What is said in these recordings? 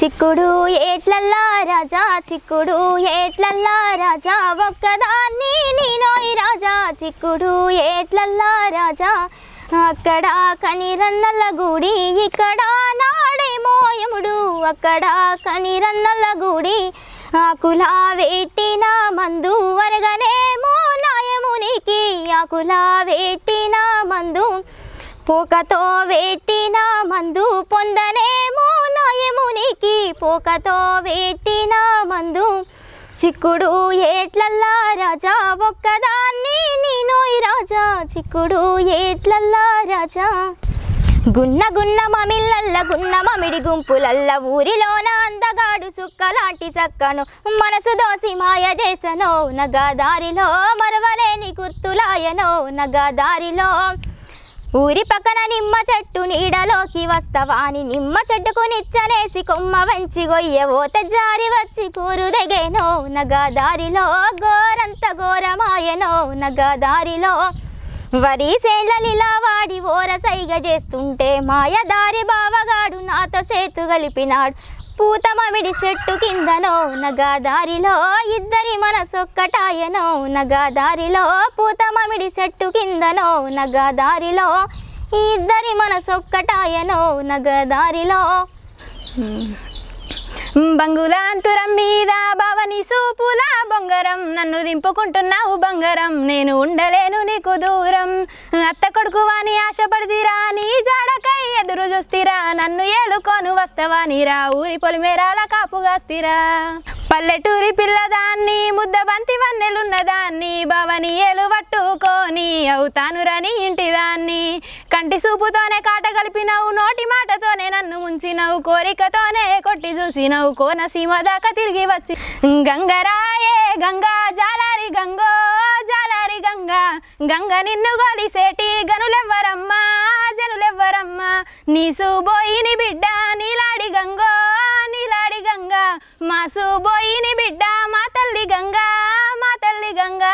చిక్కుడు ఏట్లల్లా రాజా చిక్కుడు ఏట్లల్లా రాజా ఒక్కదాన్ని నేనోయ్ రాజా చిక్కుడు ఏట్లల్లా రాజా. అక్కడ కనిరన్నల గుడి ఇక్కడ నాడేమో యముడు అక్కడ కనిరన్నల గుడి ఆకులా వేట్టిన మందు వరగనేమో నాయమునికి ఆకులా వేట్టిన మందు పోకతో వేటిన మందు పొందనేమో మాయమునికి పోకతో వెట్టిన మందు. చిక్కుడు ఏట్లల్లా రాజా ఒక్కదాన్ని నేనోయ్ రాజా. చిక్కుడు ఏట్లల్లా రాజా. గున్న గున్న మమిళ్ళల్ల గున్న మమిడి గుంపులల్ల ఊరిలోన అందగాడు సుక్కలాంటి సక్కను. మనసు దోసి మాయ చేసనో నగదారిలో మరవలేని గుర్తులాయనో నగదారిలో ఊరి పక్కన నిమ్మ చెట్టు నీడలోకి వస్తవాని నిమ్మ చెట్టుకు నిచ్చనేసి కొమ్మ వంచి గొయ్యవోత జారి వచ్చి కూరు దగేనో నగదారిలో గోరంత ఘోరమాయనో నగదారిలో వరి సేళ్ళలిలా వాడి ఓర సైగ చేస్తుంటే మాయదారి బావగాడు నాతో సేతు కలిపినాడు. పూత మామిడి చెట్టు కిందనో నగదారిలో ఇద్దరి మనసొక్కటాయనో నగాదారిలో పూత మామిడి చెట్టు కిందనో నగదారిలో ఇద్దరి మనసొక్కటాయనో నగదారిలో. బంగులాంతురం మీద భవని సూపుల బొంగరం. నన్ను దింపుకుంటున్నావు బంగారం. నేను ఉండలేను నీకు దూరం. అత్త కొడుకు వాని ఆశపడిదిరా నీ జాడ ఎదురు చూస్తిరా నన్ను ఏలుకోను వస్తవా నీరా? ఊరి పొలిమేరాల కాపుగాస్తిరా పల్లెటూరి పిల్లదాన్ని ముద్ద బంతి వన్నెలున్నదాన్ని భవని ఏలు పట్టుకొని అవుతాను రని ఇంటిదాన్ని కంటి చూపుతోనే కాట కలిపినవు నోటి మాటతోనే నన్ను ముంచినవు కోరికతోనే కొట్టి చూసినవు కోనసీమ దాకా తిరిగి వచ్చి. గంగరాయే గంగా జాలారి గంగో జాలారి గంగా. గంగ నిన్ను గోలిసేటి గనులెవ్వరమ్మా జనులెవ్వరమ్మా. నీ సుబోయిని బిడ్డ నీలాడి గంగో నీలాడి గంగా. మా సుబోయిని బిడ్డ మా తల్లి గంగా మా తల్లి గంగా.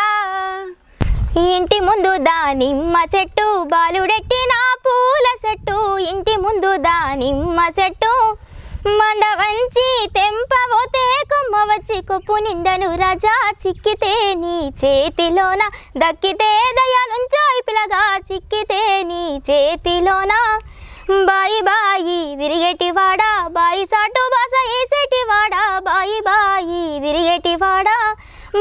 ఇంటి ముందు దానిమ్మ చెట్టు బాలుడెట్టిన పూల చెట్టు. ఇంటి ముందు దానిమ్మ చెట్టు మండ వంచి తెంపబోతే కొమ్మ వచ్చి కొప్పు నిండను రాజా చిక్కితే నీ చేతిలోన. దక్కితే దయాలుంచోయ్ పిలగా చిక్కితే నీ చేతిలోన. బాయి బాయి విరిగేటివాడా బాయి సాటు బాస వేసేటివాడా బాయి బాయి విరిగేటివాడా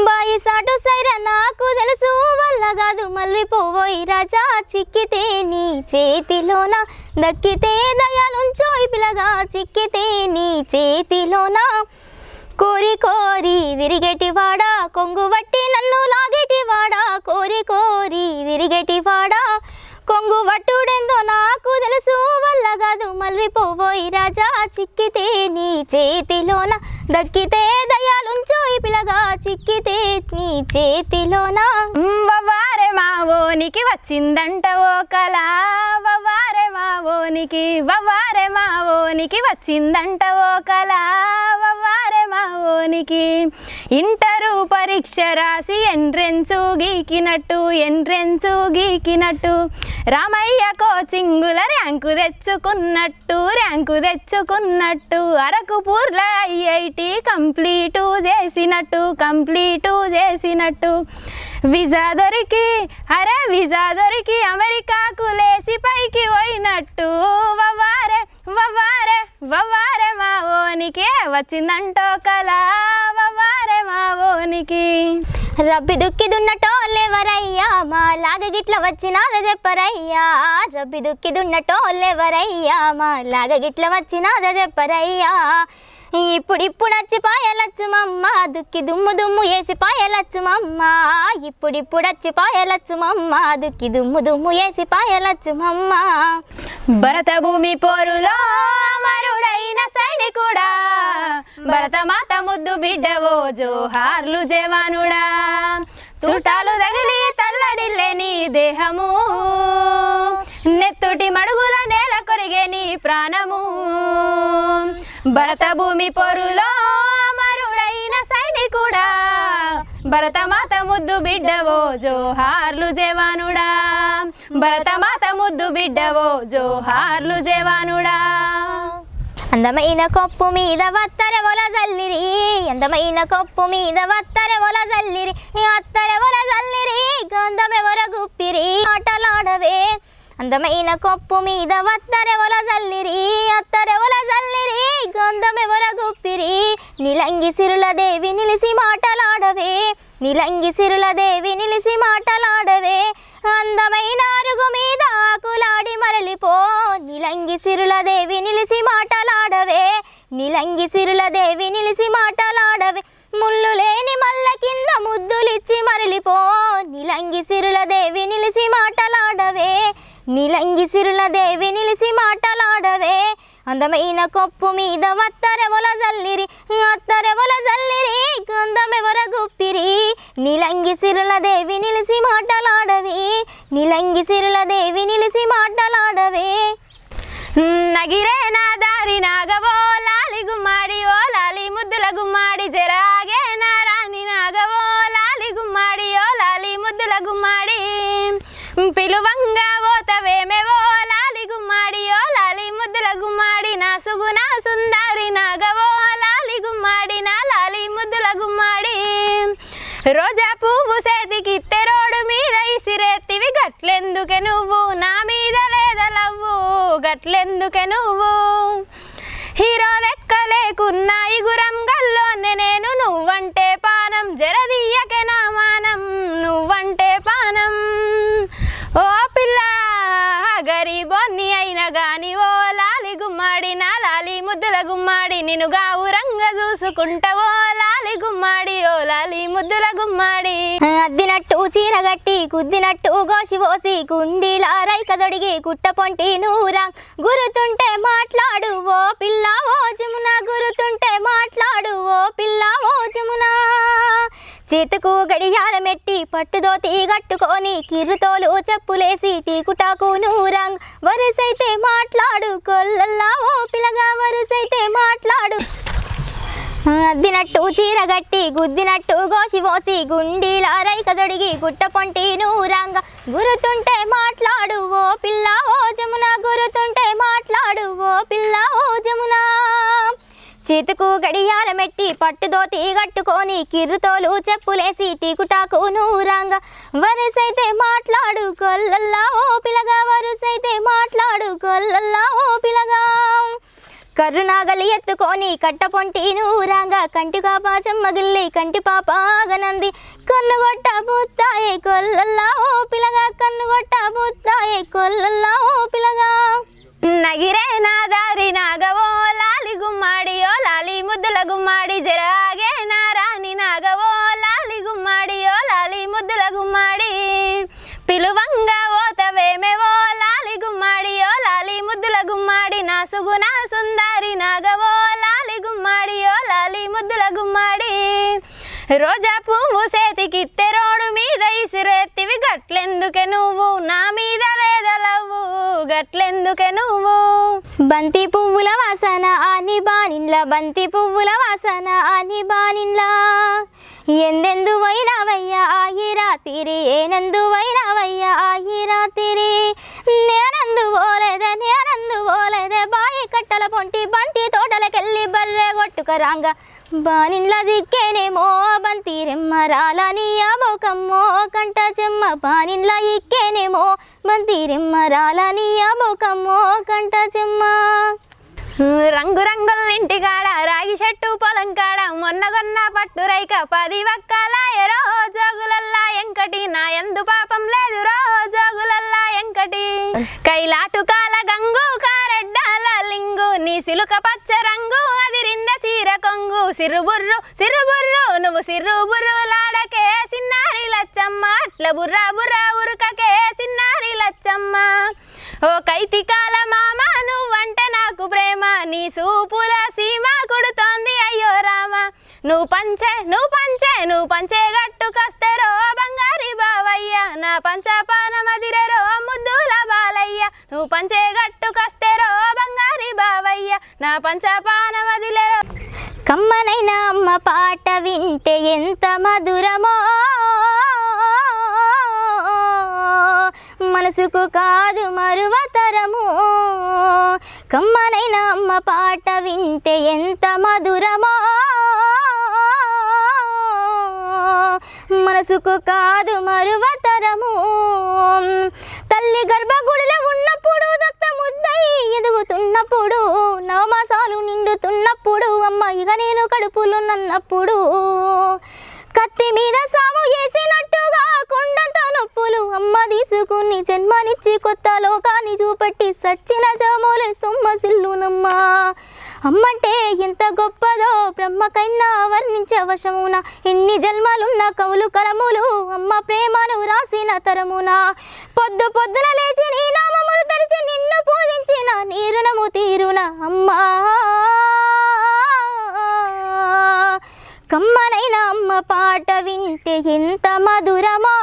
బాయి సాటు సైర నాకు తెలుసు వల్ల కాదు మళ్ళీ పోవోయి రాజా. చిక్కితే నీ చేతిలోన దక్కితే దయాలుంచోయి పిలగా చిక్కితే నీ చేతిలోన. కోరి కోరి విరిగేటివాడా కొంగు బట్టి నన్ను లాగేటివాడా కోరి కోరి విరిగేటివాడా కొంగు వట్టుడెందో నాకు తెలుసు వల్ల కాదు మళ్ళీ పోవోయి రాజా చిక్కితే నీ చేతిలోన. దక్కితే దయాలుంచు ఈ పిల్లగా చిక్కితే నీ చేతిలోన. వవ్వారే మావోనికి వచ్చిందంట ఓ కళ. మావోనికి వవ్వారే మావోనికి వచ్చిందంట ఓ కళ. వవ్వారే మావోనికి ఇంటరు పరీక్ష రాసి ఎంట్రెన్సు గీకినట్టు ఎంట్రెన్సు గీకినట్టు. రామయ్య కోచింగుల ర్యాంకు తెచ్చుకున్నట్టు ర్యాంకు తెచ్చుకున్నట్టు. అరకు పూర్ల ఐఐటి కంప్లీటు చేసినట్టు కంప్లీటు చేసినట్టు. విజా దొరికి అరే విజా దొరికి అమెరికాకు లేసి పైకి పోయినట్టు. వవ్వారే వవ్వారే వవ్వారే మా ఓనికి వచ్చిందంటో కళ. వవ్వారే మా ఓనికి. రబ్బి దుక్కి దున్నటోళ్ళెవరయ్యా మా లాగ గిట్ల వచ్చినాద చెప్పరయ్యా. రబ్బి దుక్కి దున్నటోళ్ళెవరయ్యా మా లాగ గిట్ల వచ్చినాద చెప్పరయ్యా. ఇప్పుడు ఇప్పుడు వచ్చి దుక్కి దుమ్ము దుమ్ము వేసి పాయలచ్చుమమ్మ ఇప్పుడు ఇప్పుడు వచ్చి దుక్కి దుమ్ము దుమ్ము వేసి పాయలచ్చుమమ్మ భరత భూమి పోరులో అమరుడైన సైనికుడా. భరత మాత ముద్దు బిడ్డవో జోహార్లు జవానుడా. తుటాలు తగిలి తల్లడిల్లే నీ దేహము. నెత్తుటి మడుగుల నేల కొరిగే నీ ప్రాణము. భరత భూమి పొరులో మరుడైన సైనికుడా. భరత మాత ముద్దు బిడ్డవో జోహార్లు జవానుడా. భరత మాత ముద్దు బిడ్డవో జోహార్లు జవానుడా. అందమైన కొప్పు మీద వత్తర ఒల జల్లిరి అందమైన కొప్పు మీద వత్తర ఒల జల్లిరి అత్తర ఒల జల్లిరి గంధమెవర గుప్పిరి ఆటలాడవే అందమైన కొప్పు మీద వత్తరె ఒల జల్లిరి అత్తరెవల జల్లిరి గంధమెవర గుప్పిరి. నిలంగి సిరుల దేవి నిలిసి మాటలాడవే నిలంగి సిరుల దేవి నిలిసి మాటలాడవే. అందమైన అరుగు మీద ఆకులాడి మరలిపో నిలంగి సిరుల దేవి నిలిసి మాటలాడవే. నిలంగి సిరుల దేవి నిలిసి మాటలాడవే. ముళ్ళు లేని మల్ల కింద ముద్దులిచ్చి మరలిపో నిలంగి సిరుల దేవి నిలిసి మాటలాడవే. నిలంగి సిరుల దేవి నిలిసి మాటలాడవే. అందమైన కొప్పు మీద వత్తరెవల జల్లిరి అత్తరెవల జల్లిరి గంధమెవర గుప్పిరి. నిలంగి సిరుల దేవి నిలిసి మాటలాడవి. నిలంగి సిరుల దేవి నిలిసి మాటలాడవే. నగిరే నా దారి నాగవో లాలి గుమ్మాడి ఓ లాలి ముద్దుల గుమ్మాడి జరాగే నా రాణి నాగవో లాలి గుమ్మాడి ఓ లాలి ముద్దుల గుమ్మాడి. పిలువంగా గట్లెందుకే నువ్వు నా మీద లేదలవ్వు గట్లెందుకే నువ్వు? హీరో లెక్క లేకున్నా ఇగురం గల్లోనే నేను. నువ్వంటే పానం జరదీయకే నా మానం. నువ్వంటే పానం. ఓ పిల్ల గరీబోన్ని అయినా గాని ఓ లాలి గుమ్మాడి నా లాలి ముద్దల గుమ్మాడి నిన్నుగా ఊరంగా చూసుకుంటావో గుమ్మాడి ఓ లాలి ముద్దుల గుమ్మాడి. అద్దినట్టు చీరగట్టి కుద్దినట్టు గోసి పోసి కుండీలా రైక దొడిగి కుట్ట పొంటి నూరా. గురుతుంటే మాట్లాడు ఓ పిల్ల ఓ జమున. గురుతుంటే మాట్లాడు ఓ పిల్ల ఓ జమున. చేతుకు గడియారమెట్టి పట్టుదోతి గట్టుకొని కిర్రుతోలు చెప్పులేసి టీకుటాకు నూరంగ్ వరుసైతే మాట్లాడు కొల్లల్లా ఓ పిల్లగా వరుసైతే మాట్లాడు. అద్దినట్టు చీరగట్టి గుద్దినట్టు గోసి పోసి గుండీల రైక దొడిగి గుట్ట పొంటి నూరంగ. గురుతుంటే మాట్లాడు ఓ పిల్ల ఓ జమున. గురుతుంటే మాట్లాడు ఓ పిల్ల ఓ జమున. చేతుకు గడియారమెట్టి పట్టుదోతి గట్టుకొని కిర్రుతోలు చెప్పులేసి టీకుటాకు నూరంగ. వరుసైతే మాట్లాడు కొల్లల్లా ఓ పిలగా వరుసైతే మాట్లాడు కొల్లల్లా ఓ పిలగా కర్రునాగలి ఎత్తుకొని కట్టపొంటి నూరంగా కంటిగా పాచం మగిల్లి కంటి పాప ఆగనంది కన్నుగొట్ట బుత్తాయే కొల్లల్లా ఓ పిలగా కన్నుగొట్ట బుత్తాయే కొల్లల్లా ఓ పిలగా. నగిరే నా దారి నాగవో లాలి గుమ్మాడి ఓ లాలి ముద్దుల గుమ్మాడి జరాగే నా రాణి నాగవో లాలి గుమ్మాడి ఓ లాలి ముద్దుల గుమ్మాడి. పిలువంగా ఓతవేమెవో ముద్దుల గుమ్మాడి నా సుగుణ సుందరి నాగవో లాలి గుమ్మాడి ఓ లాలి ముద్దుల గుమ్మాడి రోజా పువ్వు సేతికిత్తె రోడ్డు మీద ఇసురెత్తివి గట్లెందుకే నువ్వు? నా మీద లేదలవు గట్లెందుకే నువ్వు? బంతి పువ్వుల వాసన ఆని బానిన్ల బంతి పువ్వుల వాసన ఆని బానిన్ల. ఎందెందు వైనావయ్యా ఆయి రాతిరి ఏనందు వైనావయ్యా ఆయి రాతిరి నేనందు పోలేదే నేనందు పోలేదే బాయి కట్టల పొంటి బంతి తోటలకెళ్ళి బర్రె కొట్టుక రాంగ బానిన్ల జిక్కేనేమో బంతి రెమ్మరాల నీ అబోకమ్మో కంట చెమ్మ బానిన్ల ఇక్కేనేమో బంతి రెమ్మరాల నీ అబోకమ్మో కంట చెమ్మ రంగురంగుల ఇంటికాడ రాగి చెట్టు పొలం కాడ మొన్నగొన్న పట్టు రైక పది వక్కల ఎరో జోగులల్లా ఎంకటి. నా ఎందు పాపం లేదు రో జోగులల్లా ఎంకటి. కైలాటు కాల గంగు కారెడ్డాల లింగు నీ సిలుక పచ్చ రంగు సిరుబుర్రు సిరుబుర్రు నువ్వు సిరుబుర్రులాడకే సిన్నారి లచ్చమ్మ. అట్ల బుర్ర బుర్ర ఉరుకకే సిన్నారి లచ్చమ్మ. ఓ కైతికాల మామ నువ్వంటే నాకు ప్రేమ. నీ సూపుల సీమ కుడుతోంది అయ్యో రామ. నువ్వు పంచే నువ్వు పంచే నువ్వు పంచే గట్టుకొస్తేరో బంగారి బావయ్య. నా పంచపానమదిరెరో ముద్దు బావయ్య. నువ్వు పంచే గట్టుకొస్తేరో బంగారి బావయ్య. నా పంచపానమదిలేరో కమ్మనైన అమ్మ పాట వింటే ఎంత మధురమో. మనసుకు కాదు మరువతరము కమ్మనైన అమ్మ పాట వింటే ఎంత మధురమా. మనసుకు కాదు మరువతరము తల్లి గర్భగుడిలో ఉన్నప్పుడు దత్తముద్దయి ఎదుగుతున్నప్పుడు నవమాసాలు నిండుతున్నప్పుడు అమ్మ ఇక నేను కడుపులో నన్నప్పుడు కత్తి మీద సాము వేసినట్టుగా కొండంత నొప్పులు అమ్మ తీసుకుని జన్మనిచ్చి కొత్త లోకాన్ని చూపెట్టి సచ్చిన జాములే సొమ్మసిల్లునమ్మా అమ్మంటే ఎంత గొప్పదో బ్రహ్మకైనా వర్ణించవశమున ఎన్ని జన్మలున్న కవులు కలములు అమ్మ ప్రేమను రాసిన తరమున. పొద్దు పొద్దున లేచి నీ నామములు తెరిచి నిన్ను పూజించిన నీరునము తీరున అమ్మా. పాట వింటే ఎంత మధురమా?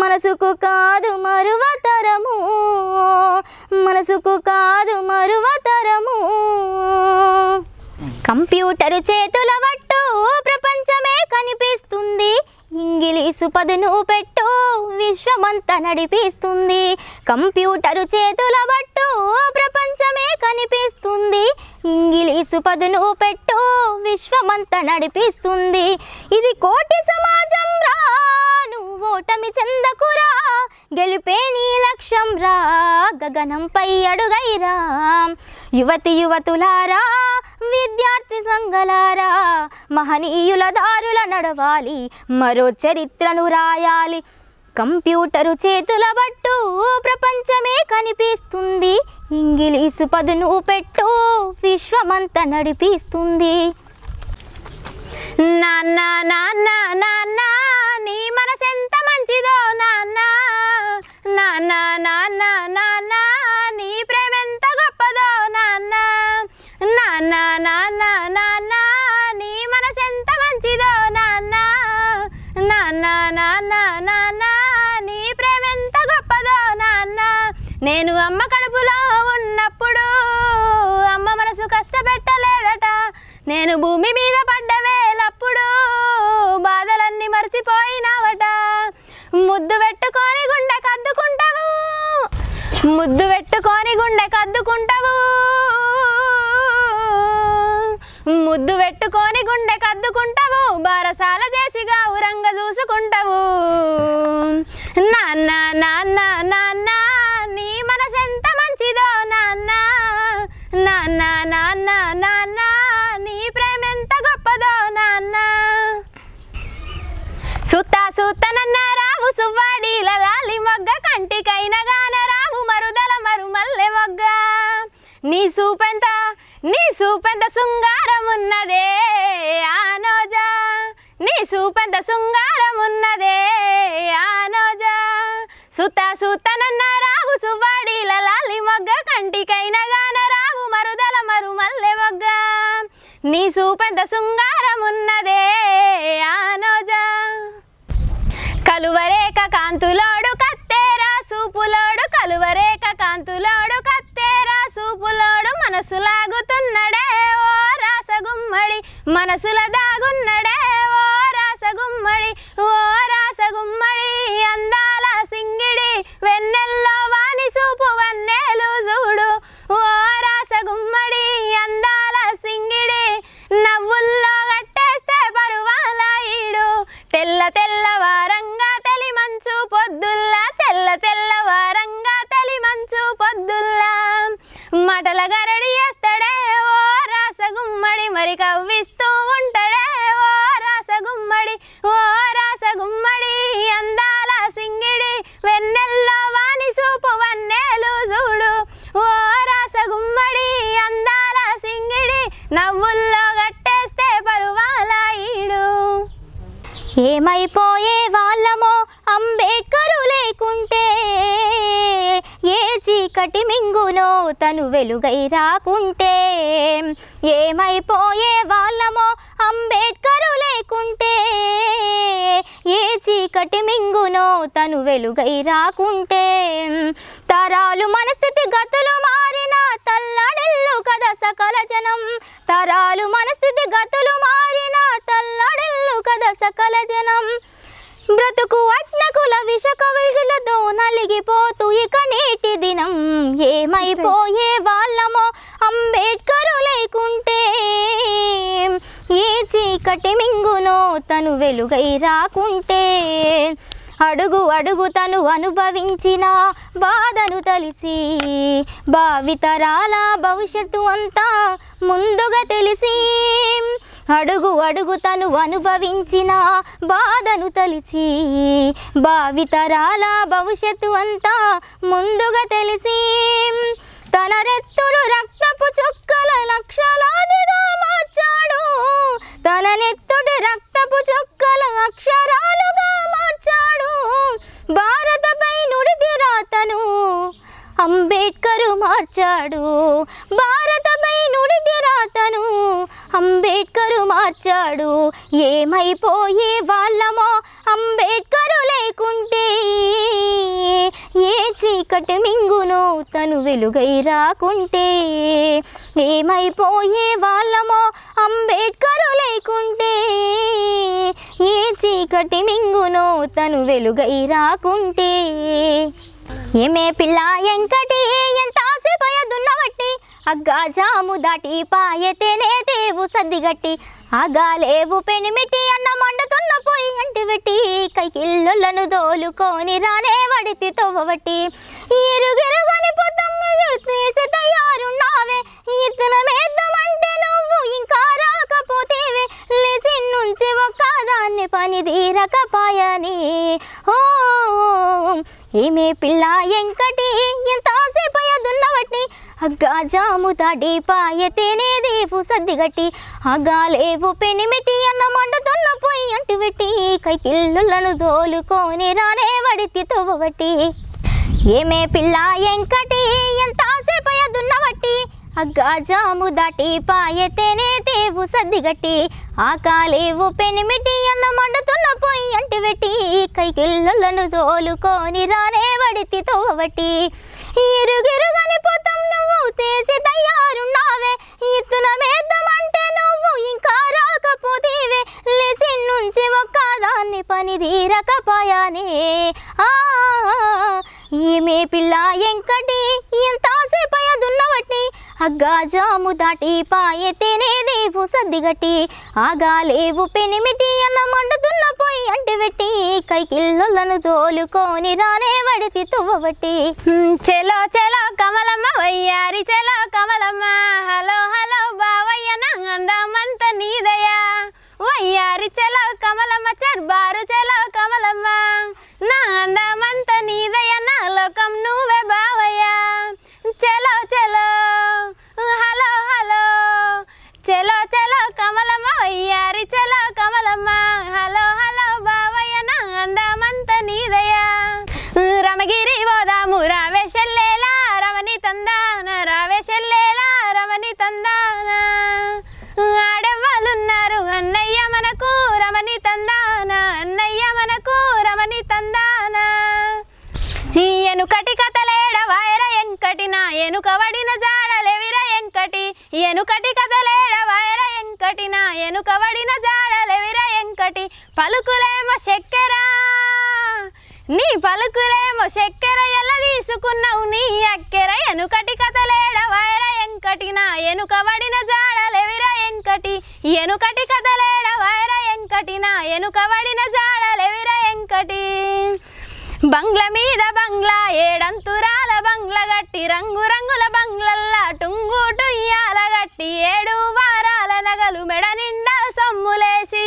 మనసుకు కాదు మరువతరము మనసుకు కాదు మరువతరము కంప్యూటర్ చేతుల పట్టు ప్రపంచమే కనిపి ఇంగిలీసు పదును పెట్టు. విశ్వమంతా నడిపిస్తుంది. కంప్యూటరు చేతుల పట్టు ప్రపంచమే కనిపిస్తుంది. ఇంగిలీసు పదును పెట్టు. విశ్వమంతా నడిపిస్తుంది. ఇది కోటి సమాజం రా. నువ్వు ఓటమి చెందకురా. గెలిపే నీ లక్ష్యం రా. గగనంపై అడుగైరా. యువతి యువతులారా విద్యార్థి సంఘలారా మహనీయుల దారుల నడవాలి మరో చరిత్రను రాయాలి. కంప్యూటరు చేతుల బట్టు ప్రపంచమే కనిపిస్తుంది. ఇంగిలీసు పదును పెట్టు విశ్వమంతా నడిపిస్తుంది. నాన్న నాన్న నాన్న నీ మనసెంత మంచిదో నాన్న. నాన్న నాన్న నాన్న నీ ప్రేమ ఎంత గొప్పదో నాన్న. నాన్న నాన్న నాన్న నాన్న నాన్న నాన్న నీ ప్రేమ ఎంత గొప్పదో నాన్న. నేను అమ్మ కడుపులో ఉన్నప్పుడు అమ్మ మనసు కష్టపెట్టలేదట. నేను భూమి మీద పడ్డ వేలప్పుడు బాధలన్నీ మర్చిపోయినావట. ముద్దు పెట్టుకొని గుండె కద్దుకుంటావు. ముద్దు పెట్టుకొని గుండె కద్దుకుంటావు. ముద్దు పెట్టుకొని గుండె కద్దుకుంటావు. బారసాల సుత్త రావు సువ్వాడి లాలి మొగ్గ కంటికైన రావు మరుదల మరుమల్లె మొగ్గ. నీ సూపెంత నీ సూపెంత శృంగారం ఉన్నదే ఆనోజా నీ సూపెంత శృంగారమున్నదే ఆనోజా సుత సుతనన్న రావు సువ్వాడి లాలి మొగ్గ కంటికైన రావు మరుదల మరుమల్లె మొగ్గ. నీ సూపెంత శృంగారమున్నదే ఉన్నదే కలువరేక కాంతులోడు కత్తేరా సూపులోడు కలువరేక కాంతులోడు కత్తేరా సూపులోడు మనసు లాగుతున్నడే ఓ రాసగుమ్మడి. మనసుల దాగు కవ్విస్తూ రంగునో తను వెలుగై రాకుంటే ఏమైపోయే వాళ్ళమో అంబేద్కరు లేకుంటే ఏ చీకటి మింగునో తను వెలుగై రాకుంటే తరాలు మనస్థితి గతులు మారిన తల్లడిల్లు కదా సకల జనం. తరాలు మనస్థితి గతులు మారిన తల్లడిల్లు కదా సకల జనం. బ్రతుకు అట్నకుల విషక విగులతో నలిగిపోతూ ఇక నేటి దినం ఏమైపోయే వాళ్ళమో అంబేద్కరు లేకుంటే? ఏ చీకటి మింగునో తను వెలుగై రాకుంటే? అడుగు అడుగు తను అనుభవించిన బాధను తెలిసి భావితరాల భవిష్యత్తు అంతా ముందుగా తెలిసి అడుగు అడుగు తను అనుభవించిన బాధను తలిచి భావితరాల భవిష్యత్తు అంతా ముందుగా తెలిసి తన రెత్తులు రక్తపు చుక్కల లక్షలాదిగా మార్చాడు. తన నెత్తుడి రక్తపు చుక్కల అక్షరాలుగా మార్చాడు. భారతపై నుడిది రాతను అంబేద్కరు మార్చాడు. భారతమై నుడిది రాతను అంబేద్కరు మార్చాడు. ఏమైపోయే వాళ్ళమో అంబేద్కరు లేకుంటే? ఏ చీకటి మింగును తను వెలుగై రాకుంటే? ఏమైపోయే వాళ్ళమో అంబేద్కరు లేకుంటే? ఏ చీకటి మింగును తను వెలుగై రాకుంటే? ఏమే పిల్ల ఎంకటి ఎంత ఆశపోయదున్నవట్టి అగ్గా జాము దాటి పాయతేనే దేవు సర్దిగట్టి ఆగాలేవు పెనిమిటి అన్న మండుతున్న పోయి అంటి పెట్టి కైకిల్లులను దోలుకొని రానే వడితి తవ్వబట్టి ఇరుగిరుగని పొత్తమ్మ తీసి తయారున్నావే. ఇతను మేద్దామంటే నువ్వు ఇంకా రాకపోతేవే. లేచి నుంచి ఒక్కదాన్ని పని తీరకపాయని ఓ ఏమే పిల్ల ఎంకటి? ఎంతసేపు ఆసేపయ్యదున్నవట్టి అగ్గా జాము తాడి పాయతేనే దేవు సర్దిగట్టి అగాలేవు పెనిమిటి అన్న మండుతున్న పొయ్యి అంటు పెట్టి కైకిల్లులను దోలుకొని రానే వడితి తవ్వబట్టి ఏమే పిల్ల ఎంకటి? ఎంతసేపు ఆసేపయ్యదున్నవట్టి అగ్గాజాము దాటి పాయతేనే తేవు సద్దిగట్టి ఆ కాలేవు పెనిమిటి అన్న మండుతున్న పొయ్యి అంటి పెట్టి కైకిల్లులను తోలుకొని రానే వడితి తోవటి. ఇరుగిరుగని పోతాం నువ్వు చేసి తయారున్నావే. ఇత్తున మేద్దామంటే నువ్వు ఇంకా రాకపోతేవే. లేచి నుంచి ఒక్కదాన్ని పని తీరకపోయానే. ఆ ఈమె పిల్ల ఎంకటి ఎంతసేపు అదున్నవట్టి అగ్గా జాము దాటి పాయతేనే దేవు సర్దిగట్టి ఆగాలేవు పెనిమిటి అన్న మండుతున్న పొయ్యి అంటి పెట్టి కైకిల్లులను తోలుకొని రానే వడితి తువ్వబట్టి చెలో చెలో కమలమ్మ వయ్యారి చెలో కమలమ్మ. హలో హలో బావయ్య నందమంత నీదయా వయ్యారి చెలో కమలమ్మ చర్బారు చెలో కమలమ్మ. నా అందమంత నీదయ నా లోకం నువ్వే బావయ్యా. చెలో చెలో. Hello hello. చెలో చెలో కమలమ్మ. వయ్యారి చెలో కమలమ్మ. హలో హలో బావయ్య నా అందమంత నీదయ్యా. రమగిరి బోధ ఎంకటిన జాడలెవిర ఎంకటి ఎనుకటి కథలేడ వాయర ఎంకటిన ఎనుక వడిన జాడలెవిర ఎంకటి. పలుకులేమో చక్కెర నీ పలుకులేమో చెక్కెర ఎలా తీసుకున్నావు నీ అక్కెర ఎనుకటి కథలేడ వాయర ఎంకటిన ఎనుక వడిన జాడలెవిర ఎంకటి. ఎనుకటి కథలేడ వాయర ఎంకటిన ఎనుక వడిన జాడలెవిర ఎంకటి. బంగ్ల మీద బంగ్లా ఏడంతురాల బంగ్ల గట్టి రంగు రంగుల బంగ్లల్లా టుంగు టుయ్యాల గట్టి. ఏడు వారాల నగలు మెడ నిండా సొమ్ములేసి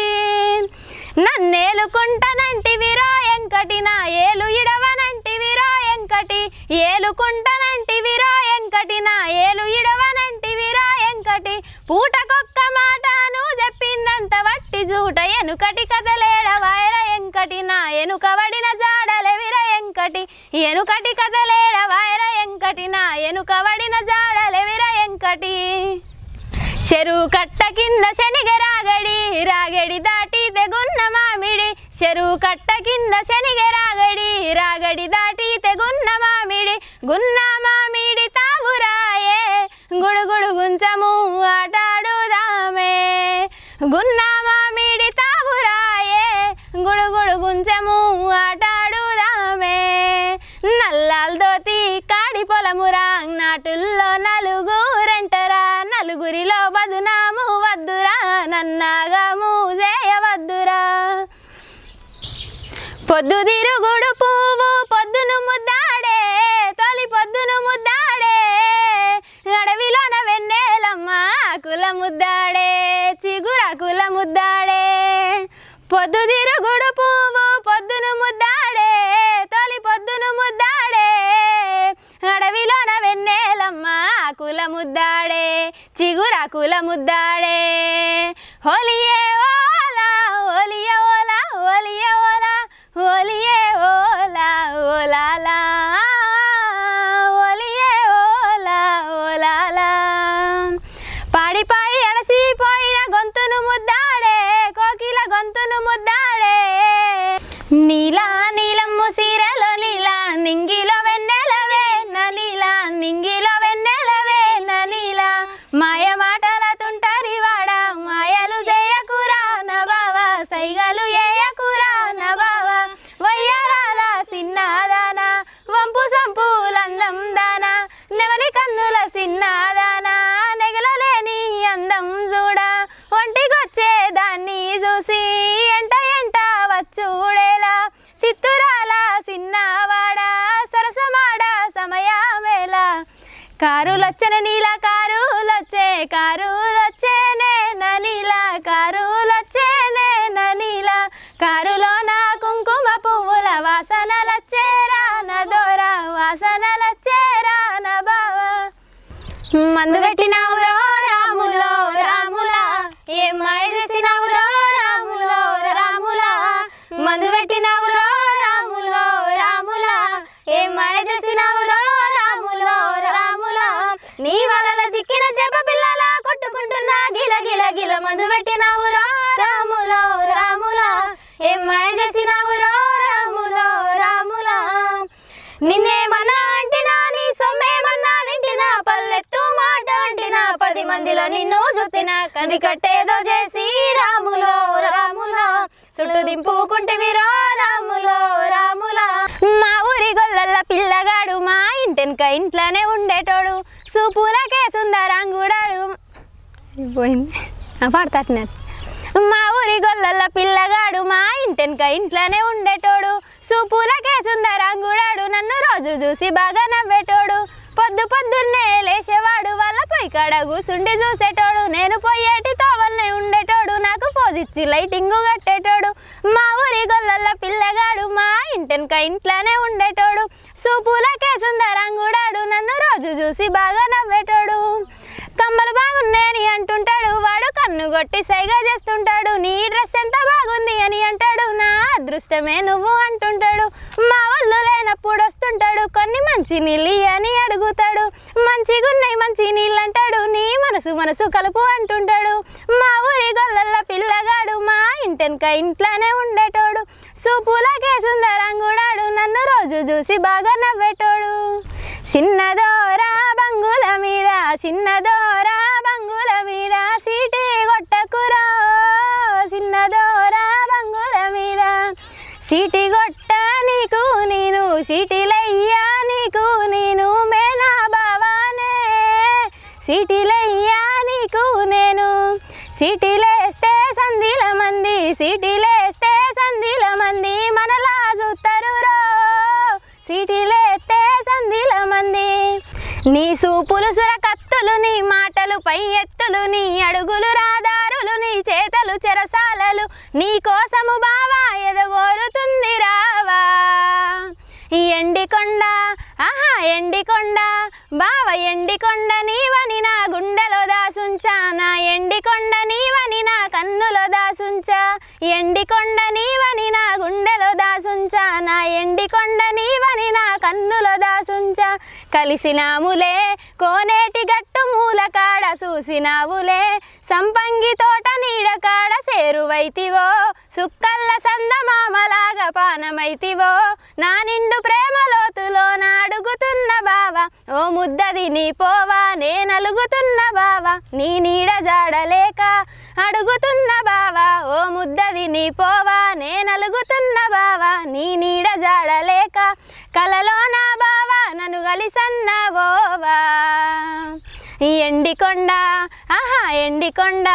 నన్నేలుకుంటనంటివిరో ఎంకటి నా ఏలు ఇడవనంటివిరో ఎంకటి ఏలుకుంటనంటివిరో ఎంకటి నా ఏలు ఇడవనంటివిరో ఎంకటి పూటకొక్క మాట నువ్వు చెప్పిందంత వట్టి జూట ఎనుకటి కథలేడ వాయర ఎంకటి నా ఎనుక వడిన జాడలెవిర ఎంకటి ఎనుకటి కథలేడ వాయర ఎంకటి నా ఎనుక వడిన జాడలెవిర ఎంకటి చెరువు కట్ట కింద శనిగ రాగడి రాగడి దాటి తెగున్న మామిడి. చెరువు కట్ట కింద శనిగ రాగడి రాగడి దాటి తెగున్న మామిడి. గున్న మామిడి పొద్దు తిరుగుడు పువ్వు పొద్దును ముద్దాడే తొలి పొద్దును ముద్దాడే. అడవిలోన వెన్నెలమ్మ కుల ముద్దాడే చిగుర కుల ముద్దాడే. పొద్దు తిరుగుడు పువ్వు పొద్దును ముద్దాడే తొలి పొద్దును ముద్దాడే. అడవిలోన వెన్నెలమ్మ కుల ముద్దాడే చిగుర కుల ముద్దాడే. హోలియే ఓ കാരോ కట్టేదో చేసి రాములో రాములా. చుట్టూ దింపుకుంటేవిరో రాములో రాములా. మా ఊరి గొల్లల పిల్లగాడు మా ఇంటెనక ఇంట్లోనే ఉండేటోడు. సూపులకే సుందరంగుడాడు పోయింది పాడతాటినది మా ఊరి గొల్లల పిల్లగాడు మా ఇంటెనక ఇంట్లోనే ఉండేటోడు. సూపులకే సుందరంగుడాడు నన్ను రోజు చూసి బాగా నవ్వేటోడు. పొద్దు పొద్దున్నే లేచేవాడు వాళ్ళ ఇక్కడ కాడ కూసుండి చూసేటోడు నేను పోయేటి తోవల్నే ఉండేటోడు నాకు పోజిచ్చి లైటింగ్ కట్టేటోడు మా ఊరి గొల్లల పిల్లగాడు మా ఇంటెనక ఇంట్లోనే ఉండేటోడు సూపులకే సుందరంగుడాడు నన్ను రోజు చూసి బాగా నవ్వేటోడు. కమ్మలు బాగున్నాయని అంటుంటాడు వాడు కన్ను కొట్టి సైగా చేస్తుంటాడు నీ డ్రెస్ ఎంత బాగుంది అని అంటాడు నా అదృష్టమే నువ్వు అంటుంటాడు. మా వాళ్ళు లేనప్పుడు వస్తుంటాడు కొన్ని మంచి నీళ్ళు అని అడుగుతాడు మంచిగున్నాయి మంచి నీళ్ళు అంటాడు నీ మనసు కలుపు అంటుంటాడు మా ఊరి గొల్లల పిల్లగాడు మా ఇంటెనక ఇంట్లోనే ఉండేటోడు సూపులకే సుందరంగుడాడు నన్ను రోజు చూసి బాగా నవ్వేటోడు చిన్నదోరా బంగుల మీద చిన్నదోరా బంగుల మీద సీటీ కొట్టకురా చిన్నదోరా బంగుల మీద సీటీ కొట్ట నీకు నేను సీటీలయ్యా నీకు నేను మేనా బావానే సీటీలయ్యా నీకు నేను సీటీలేస్తే సంధిల మంది సీటీలేస్తే సంధిల మంది మనలా చూస్తారు రో సీటీలేస్తే సంధిల మంది చూపులు సురకత్తులు నీ మాటలు పై ఎత్తులు నీ అడుగులు రాదారులు నీ చేతలు చెరసాలలు నీ కోసము బావా ఎదగోరుతుంది రావా. ఈ ఎండికొండ ఆహా ఎండికొండ బావ ఎండికొండ నీవని నా గుండెలో దాసుంచా నా ఎండికొండ నీవని నా కన్నులో దాసుంచా ఎండికొండ నీవని నా గుండెలో దాసుంచా నా ఎండికొండ నీవని నా కన్నులో దాసుంచా. కలిసినాములే కోనేటి గట్టు మూల కాడ చూసినావులే సంపంగి తోట నీడ కాడ సేరువైతివో సుక్కల్ల సందమామలాగా పానమైతివో నా నిండు ప్రేమలోతులో నా అడుగుతున్న బావా ఓ ముద్దది నీ పోవా నేనలుగుతున్న బావా నీ నీడ జాడలేక అడుగుతున్న బావా ఓ ముద్దది నీ పోవా నేనలుగుతున్న బావా నీ నీడ జాడలేక కలలో నా బావా నన్ను కలిసన్న ఓవా. ఎండికొండ ఎండికొండ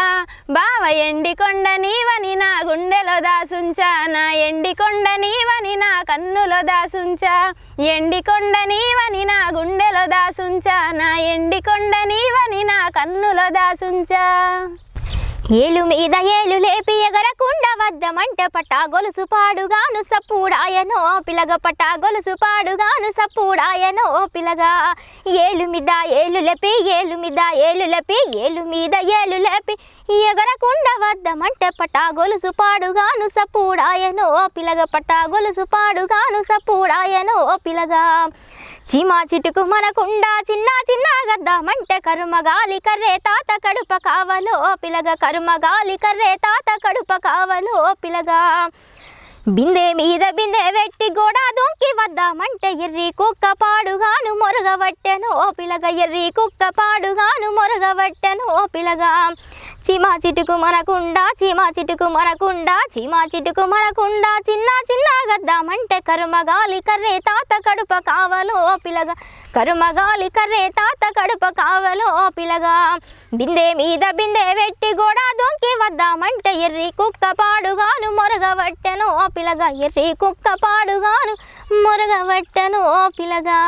బావ ఎండికొండ నీవని నా గుండెలో దాసుంచా నా ఎండికొండ నీవని నా కన్నులో దాసుంచా. ఎండికొండ నీవని నా గుండెలో దాసుంచా నా ఎండికొండ నీవని నా కన్నులో దాసుంచా. ఏలు మీద ఏలు లేపి ఎగరకుండ వద్దమంటే పట్టా గొలుసు పాడుగాను సప్పుడాయనో పిలగ పట్టా గొలుసు పాడుగాను సప్పుడాయనో పిలగా. ఏలు మీద ఏలు లేపి ఏలు మీద ఏలు లేపి ఏలు మీద ఏలు లేపి ఎగరకుండ వద్దమంటే పట్టా గొలుసు పాడుగాను సప్పుడాయనో పిలగ పట్టా గొలుసు పాడుగాను సప్పుడాయనో పిలగా. చీమా చిటుకు మనకుండా చిన్న చిన్న గద్దామంటే కరుమ గాలి కర్రే తాత కడుప కావలో పిలగ కరు మగాలి గాలి కర్రే తాత కడుప కావలో పిలగా. బిందె మీద బిందె వెట్టి గోడ దొంకి వద్దామంటే ఎర్రి కుక్క పాడుగాను మొరగబట్టెను ఓ పిలగ ఎర్రి కుక్క పాడుగాను మొరగబట్టెను ఓ పిలగ. చీమా చిటుకు మనకుండా చీమా చిటుకు మనకుండా చీమా చిటుకు మనకుండా చిన్న చిన్న గద్దామంటే కరుమగాలి కర్రే తాత కడుప కావలో ఓ పిలగా. కరుమగాలి కర్రే తాత కడుప కావలో ఓ పిలగా. బిందె మీద బిందె వెట్టి కూడా దొంకి వద్దామంటే ఎర్రి కుక్క పాడుగాను మొరగవట్టెను ఓ పిలగా. ఎర్రి కుక్క పాడుగాను మొరగవట్టెను ఓ పిలగా.